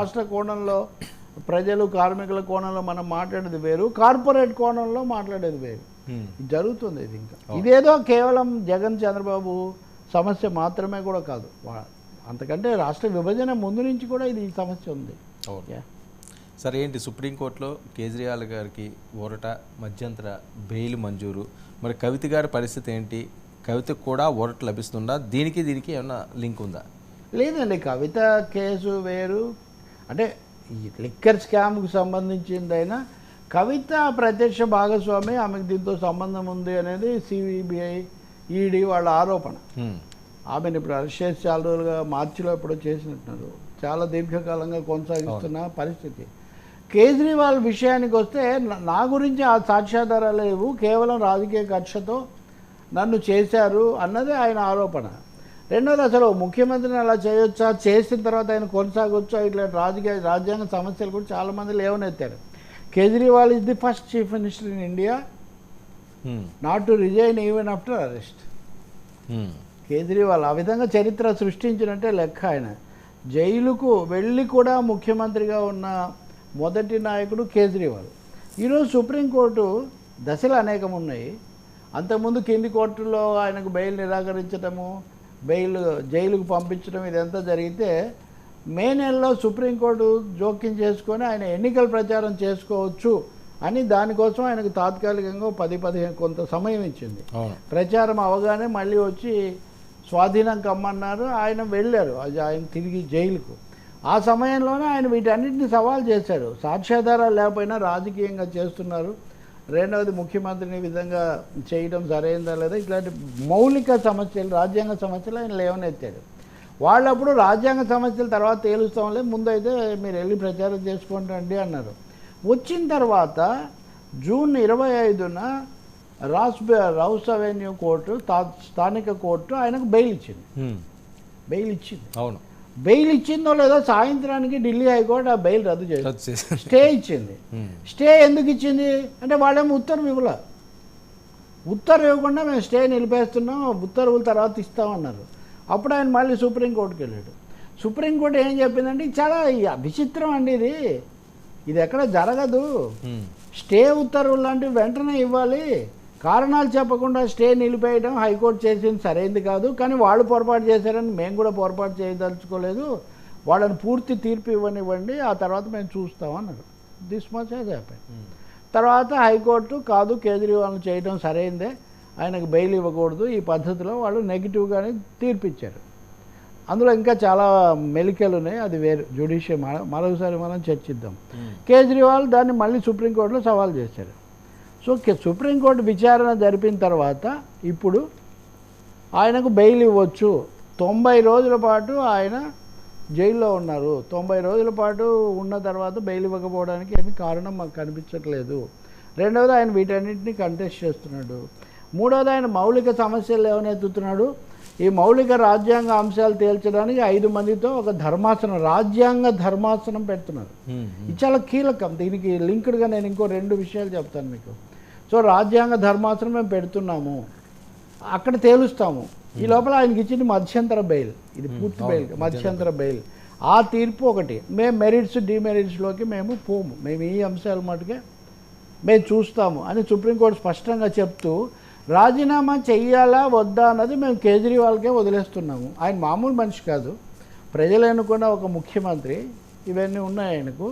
రాష్ట్ర కోణంలో ప్రజలు కార్మికుల కోణంలో మనం మాట్లాడేది వేరు కార్పొరేట్ కోణంలో మాట్లాడేది వేరు. జరుగుతుంది ఇది ఇంకా. ఇదేదో కేవలం జగన్ చంద్రబాబు సమస్య మాత్రమే కూడా కాదు. అంతకంటే రాష్ట్ర విభజన ముందు నుంచి కూడా ఇది సమస్య ఉంది. సరే ఏంటి సుప్రీంకోర్టులో కేజ్రీవాల్ గారికి ఊరట మధ్యంతర బెయిల్ మంజూరు. మరి కవిత గారి పరిస్థితి ఏంటి? కవితకు కూడా ఊరట లభిస్తుందా? దీనికి దీనికి ఏమన్నా లింక్ ఉందా? లేదండి కవిత కేసు వేరు అంటే ఈ లిక్కర్ స్కామ్కు సంబంధించిందైనా కవిత ప్రత్యక్ష భాగస్వామి ఆమెకు దీంతో సంబంధం ఉంది అనేది సిబిఐ ఈడీ వాళ్ళ ఆరోపణ. ఆమెను ఇప్పుడు అరెస్ట్ చేసి చాలా రోజులుగా మార్చిలో ఎప్పుడో చేసినట్టున్నారు. చాలా దీర్ఘకాలంగా కొనసాగిస్తున్న పరిస్థితి. కేజ్రీవాల్ విషయానికి వస్తే నా గురించి ఆ సాక్ష్యాధారాలు లేవు. కేవలం రాజకీయ కక్షతో నన్ను చేశారు అన్నది ఆయన ఆరోపణ. రెండోది అసలు ముఖ్యమంత్రిని అలా చేయొచ్చా? చేసిన తర్వాత ఆయన కొనసాగొచ్చా? ఇట్లా రాజకీయ రాజ్యాంగ సమస్యలు కూడా చాలామంది లేవనెత్తారు. Kejriwal is the first chief minister in India. Not to resign even after arrest. Kejriwal ఆ విధంగా చరిత్ర సృష్టించినట్టే లెక్క ఆయన. జైలుకు వెళ్ళి కూడా ముఖ్యమంత్రిగా ఉన్న మొదటి నాయకుడు కేజ్రీవాల్. ఈరోజు సుప్రీంకోర్టు దశలు అనేకం ఉన్నాయి అంతకుముందు కింది కోర్టులో ఆయనకు బెయిల్ నిరాకరించడము బెయిల్ జైలుకు పంపించడం ఇదంతా జరిగితే మే నెలలో సుప్రీంకోర్టు జోక్యం చేసుకొని ఆయన ఎన్నికల ప్రచారం చేసుకోవచ్చు అని దానికోసం ఆయనకు తాత్కాలికంగా పది పదిహేను కొంత సమయం ఇచ్చింది. ప్రచారం అవగానే మళ్ళీ వచ్చి స్వాధీనం కమ్మన్నారు ఆయన వెళ్ళారు అది ఆయన తిరిగి జైలుకు. ఆ సమయంలోనే ఆయన వీటన్నిటిని సవాల్ చేశారు. సాక్ష్యాధారాలు లేకపోయినా రాజకీయంగా చేస్తున్నారు. రెండవది ముఖ్యమంత్రిని విధంగా చేయడం సరైందా లేదా? ఇట్లాంటి మౌలిక సమస్యలు రాజ్యాంగ సమస్యలు ఆయన లేవనెత్తాడు. వాళ్ళప్పుడు రాజ్యాంగ సమస్యల తర్వాత తేలుస్తాంలే ముందైతే మీరు వెళ్ళి ప్రచారం చేసుకోండి రండి అన్నారు. వచ్చిన తర్వాత జూన్ ఇరవై ఐదున రాస్ రౌస్ అవెన్యూ కోర్టు స్థానిక కోర్టు ఆయనకు బెయిల్ ఇచ్చింది. బెయిల్ ఇచ్చింది. అవును. బెయిల్ ఇచ్చిందో లేదో సాయంత్రానికి ఢిల్లీ హైకోర్టు ఆ బెయిల్ రద్దు చేసింది. స్టే ఇచ్చింది. Hmm. స్టే ఎందుకు ఇచ్చింది? అంటే వాళ్ళేమో ఉత్తర్వు ఇవ్వలే? ఉత్తర్వు ఇవ్వకుండా మేము స్టే నిలిపేస్తున్నాం ఉత్తర్వుల తర్వాత ఇస్తామన్నారు. అప్పుడు ఆయన మళ్ళీ సుప్రీంకోర్టుకి వెళ్ళాడు. సుప్రీంకోర్టు ఏం చెప్పిందంటే చాలా విచిత్రం అండి ఇది. ఇది ఎక్కడ జరగదు. Hmm. స్టే ఉత్తర్వులు లాంటివి వెంటనే ఇవ్వాలి. కారణాలు చెప్పకుండా స్టే నిలిపేయడం హైకోర్టు చేసింది సరైంది కాదు కానీ వాళ్ళు పొరపాటు చేశారని మేము కూడా పొరపాటు చేయదలుచుకోలేదు. వాళ్ళని పూర్తి తీర్పు ఇవ్వనివ్వండి ఆ తర్వాత మేము చూస్తామన్నారు దిస్ మచ్ హ్యాజ్ హ్యాపెన్. తర్వాత హైకోర్టు కాదు కేజ్రీవాల్ని చేయడం సరైందే. ఆయనకు బెయిల్ ఇవ్వకూడదు. ఈ పద్ధతిలో వాళ్ళు నెగిటివ్గానే తీర్పిచ్చారు. అందులో ఇంకా చాలా మెలికలు ఉన్నాయి. అది వేరు. జ్యుడిషియల్ మరొకసారి మనం చర్చిద్దాం. Hmm. కేజ్రీవాల్ దాన్ని మళ్ళీ సుప్రీంకోర్టులో సవాల్ చేశారు. సో సుప్రీంకోర్టు విచారణ జరిపిన తర్వాత ఇప్పుడు ఆయనకు బెయిల్ ఇవ్వచ్చు. తొంభై రోజుల పాటు ఆయన జైల్లో ఉన్నారు. తొంభై రోజుల పాటు ఉన్న తర్వాత బెయిల్ ఇవ్వకపోవడానికి ఏమీ కారణం మాకు కనిపించట్లేదు. రెండవది ఆయన వీటన్నిటిని కంటెస్ట్ చేస్తున్నాడు. మూడవది ఆయన మౌలిక సమస్యలు ఏమనెత్తుతున్నాడు ఈ మౌలిక రాజ్యాంగ అంశాలు తేల్చడానికి ఐదు మందితో ఒక ధర్మాసనం రాజ్యాంగ ధర్మాసనం పెడుతున్నారు. ఇది చాలా కీలకం. దీనికి లింక్డ్గా నేను ఇంకో రెండు విషయాలు చెప్తాను మీకు. సో రాజ్యాంగ ధర్మాసనం మేము పెడుతున్నాము. అక్కడ తేలుస్తాము. ఈ లోపల ఆయనకి ఇచ్చింది మధ్యంతర బెయిల్. ఇది పూర్తి బెయిల్ మధ్యంతర బెయిల్. ఆ తీర్పు ఒకటి. మేము మెరిట్స్ డిమెరిట్స్లోకి మేము పోము. మేము ఈ అంశాలు మటుకే మేము చూస్తాము అని సుప్రీంకోర్టు స్పష్టంగా చెప్తూ రాజీనామా చెయ్యాలా వద్దా అన్నది మేము కేజ్రీవాల్కే వదిలేస్తున్నాము. ఆయన మామూలు మనిషి కాదు. ప్రజలు ఎన్నుకున్న ఒక ముఖ్యమంత్రి ఇవన్నీ ఉన్నాయి ఆయనకు.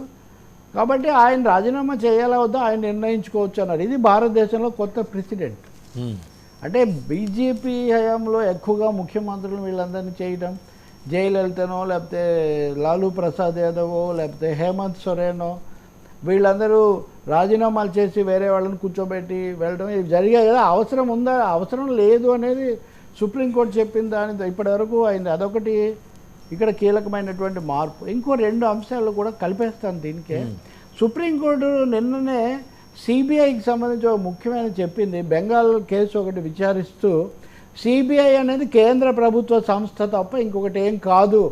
కాబట్టి ఆయన రాజీనామా చేయాలా వద్దా ఆయన నిర్ణయించుకోవచ్చు అన్నారు ఇది భారతదేశంలో కొత్త ప్రెసిడెంట్ Hmm. అంటే బీజేపీ హయాంలో ఎక్కువగా ముఖ్యమంత్రులు వీళ్ళందరినీ చేయడం జయలలితనో లేకపోతే లాలూ ప్రసాద్ యాదవో లేకపోతే హేమంత్ సొరేనో వీళ్ళందరూ రాజీనామాలు చేసి వేరే వాళ్ళని కూర్చోబెట్టి వెళ్ళడం ఇవి జరిగాయి కదా. అవసరం ఉందా? అవసరం లేదు అనేది సుప్రీంకోర్టు చెప్పిన దాని ఇప్పటివరకు అయింది. అదొకటి. ఇక్కడ కీలకమైనటువంటి మార్పు. ఇంకో రెండు అంశాలు కూడా కలిపేస్తాను దీనికే. సుప్రీంకోర్టు నిన్ననే సిబిఐకి సంబంధించి ఒక ముఖ్యమైన చెప్పింది. బెంగాల్ కేసు ఒకటి విచారిస్తూ సిబిఐ అనేది కేంద్ర ప్రభుత్వ సంస్థ తప్ప ఇంకొకటి ఏం కాదు.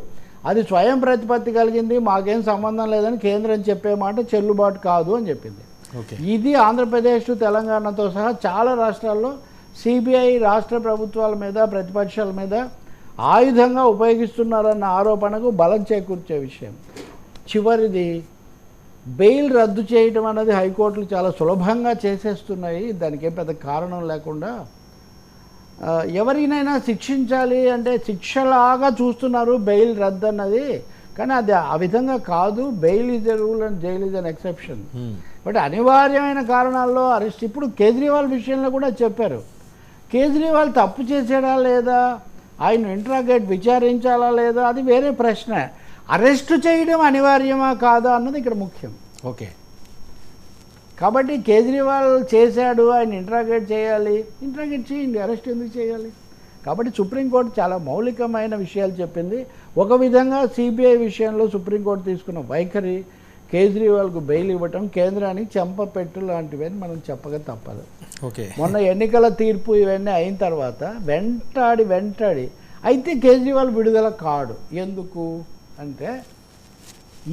అది స్వయం ప్రతిపత్తి కలిగింది మాకేం సంబంధం లేదని కేంద్రం చెప్పే మాట చెల్లుబాటు కాదు అని చెప్పింది. ఓకే. ఇది ఆంధ్రప్రదేశ్ తెలంగాణతో సహా చాలా రాష్ట్రాల్లో సిబిఐ రాష్ట్ర ప్రభుత్వాల మీద ప్రతిపక్షాల మీద ఆయుధంగా ఉపయోగిస్తున్నారన్న ఆరోపణకు బలం చేకూర్చే విషయం. చివరిది బెయిల్ రద్దు చేయడం అనేది హైకోర్టులు చాలా సులభంగా చేసేస్తున్నాయి. దానికి ఏం పెద్ద కారణం లేకుండా ఎవరినైనా శిక్షించాలి అంటే శిక్షలాగా చూస్తున్నారు బెయిల్ రద్దు అన్నది. కానీ అది ఆ విధంగా కాదు. Bail is a rule and jail is an exception. But అనివార్యమైన కారణాల్లో అరెస్ట్ ఇప్పుడు కేజ్రీవాల్ విషయంలో కూడా చెప్పారు. కేజ్రీవాల్ తప్పు చేసాడా లేదా? ఆయన ఇంట్రాగేట్ విచారించాలా లేదా అది వేరే ప్రశ్న. అరెస్ట్ చేయడం అనివార్యమా కాదా అన్నది ఇక్కడ ముఖ్యం. ఓకే. కాబట్టి కేజ్రీవాల్ చేశాడు ఆయన ఇంట్రాగేట్ చేయాలి. ఇంట్రాగేట్ చేయండి అరెస్ట్ ఎందుకు చేయాలి? కాబట్టి సుప్రీంకోర్టు చాలా మౌలికమైన విషయాలు చెప్పింది. ఒక విధంగా సిబిఐ విషయంలో సుప్రీంకోర్టు తీసుకున్న వైఖరి కేజ్రీవాల్కు బెయిల్ ఇవ్వటం కేంద్రానికి చెంపపెట్టు లాంటివని మనం చెప్పక తప్పదు. ఓకే. మొన్న ఎన్నికల తీర్పు ఇవన్నీ అయిన తర్వాత వెంటాడి వెంటాడి అయితే కేజ్రీవాల్ విడుదల కాడు. ఎందుకు? అంటే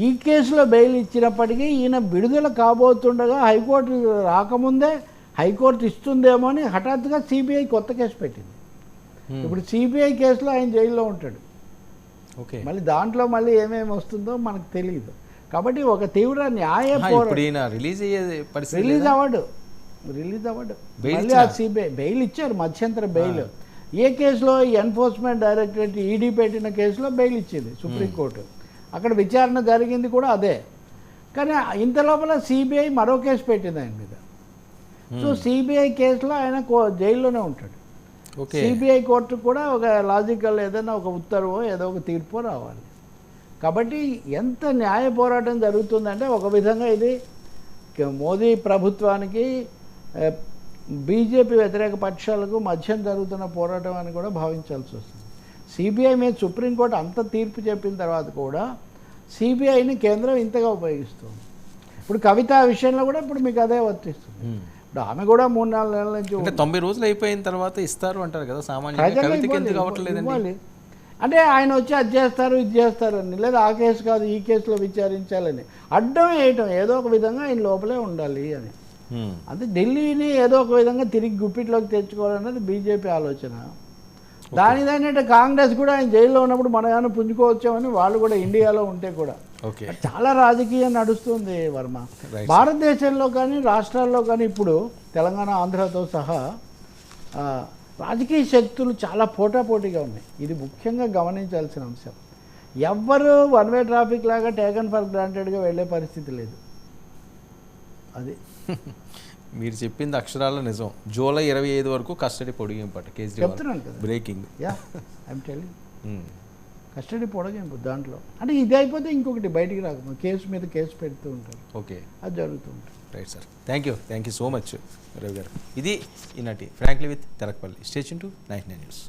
ఈ కేసులో బెయిల్ ఇచ్చినప్పటికీ ఈయన విడుదల కాబోతుండగా హైకోర్టు రాకముందే హైకోర్టు ఇస్తుందేమో అని హఠాత్తుగా సిబిఐ కొత్త కేసు పెట్టింది. ఇప్పుడు సిబిఐ కేసులో ఆయన జైల్లో ఉంటాడు. ఓకే. మళ్ళీ దాంట్లో మళ్ళీ ఏమేమి వస్తుందో మనకు తెలియదు కాబట్టి ఒక తీవ్ర న్యాయ రిలీజ్ అయ్యే పరిస్థితి రిలీజ్? అవ్వడు. రిలీజ్ అవ్వడు. మళ్ళీ ఆ? సిబిఐ బెయిల్ ఇచ్చారు మధ్యంతర బెయిల్ ఏ కేసులో ఎన్ఫోర్స్మెంట్ డైరెక్టరేట్ ఈడీ పెట్టిన కేసులో బెయిల్ ఇచ్చింది సుప్రీంకోర్టు. అక్కడ విచారణ జరిగింది కూడా అదే. కానీ ఇంత లోపల సిబిఐ మరో కేసు పెట్టింది ఆయన మీద. సో సిబిఐ కేసులో ఆయన జైల్లోనే ఉంటాడు. సిబిఐ కోర్టు కూడా ఒక లాజికల్ ఏదైనా ఒక ఉత్తర్వో ఏదో ఒక తీర్పు రావాలి. కాబట్టి ఎంత న్యాయ పోరాటం జరుగుతుందంటే ఒక విధంగా ఇది మోదీ ప్రభుత్వానికి బీజేపీ వ్యతిరేక పక్షాలకు మధ్యం జరుగుతున్న పోరాటం అని కూడా భావించాల్సి వస్తుంది. సిబిఐ మీద సుప్రీంకోర్టు అంత తీర్పు చెప్పిన తర్వాత కూడా సిబిఐని కేంద్రం ఇంతగా ఉపయోగిస్తుంది. ఇప్పుడు కవిత విషయంలో కూడా ఇప్పుడు మీకు అదే వర్తిస్తుంది. ఇప్పుడు ఆమె కూడా మూడు నాలుగు నెలల నుంచి తొంభై రోజులు అయిపోయిన తర్వాత ఇస్తారు అంటారు కదా సామాన్యంగా అంటే ఆయన వచ్చి అది చేస్తారు ఇది చేస్తారు అని లేదా ఆ కేసు కాదు ఈ కేసులో విచారించాలని. అడ్డం వేయటం ఏదో ఒక విధంగా ఆయన లోపలే ఉండాలి అని. అంటే ఢిల్లీని ఏదో ఒక విధంగా తిరిగి గుప్పిట్లోకి తెచ్చుకోవాలన్నది బీజేపీ ఆలోచన. దానిదైనట్టు కాంగ్రెస్ కూడా ఆయన జైల్లో ఉన్నప్పుడు మన ఏమైనా పుంజుకోవచ్చామని వాళ్ళు కూడా ఇండియాలో ఉంటే కూడా. చాలా రాజకీయం నడుస్తుంది వర్మ. భారతదేశంలో కానీ రాష్ట్రాల్లో కానీ ఇప్పుడు తెలంగాణ ఆంధ్రతో సహా రాజకీయ శక్తులు చాలా పోటాపోటీగా ఉన్నాయి. ఇది ముఖ్యంగా గమనించాల్సిన అంశం. ఎవ్వరు వన్ వే ట్రాఫిక్ లాగా టేకన్ ఫర్ గ్రాంటెడ్గా వెళ్ళే పరిస్థితి లేదు. అది. మీరు చెప్పింది అక్షరాల నిజం. జూలై ఇరవై ఐదు వరకు custody పొడిగింపట breaking yeah I'm telling custody పొడగింపు దాంట్లో. అంటే ఇది అయిపోతే ఇంకొకటి బయటికి రాకుండా కేసు మీద కేసు పెడుతూ ఉంటారు. ఓకే అది జరుగుతూ ఉంటుంది. Right sir thank you thank you so much Ravi garu. ఇది ఈనాటి frankly with తెరక్పల్లి station to nine nine news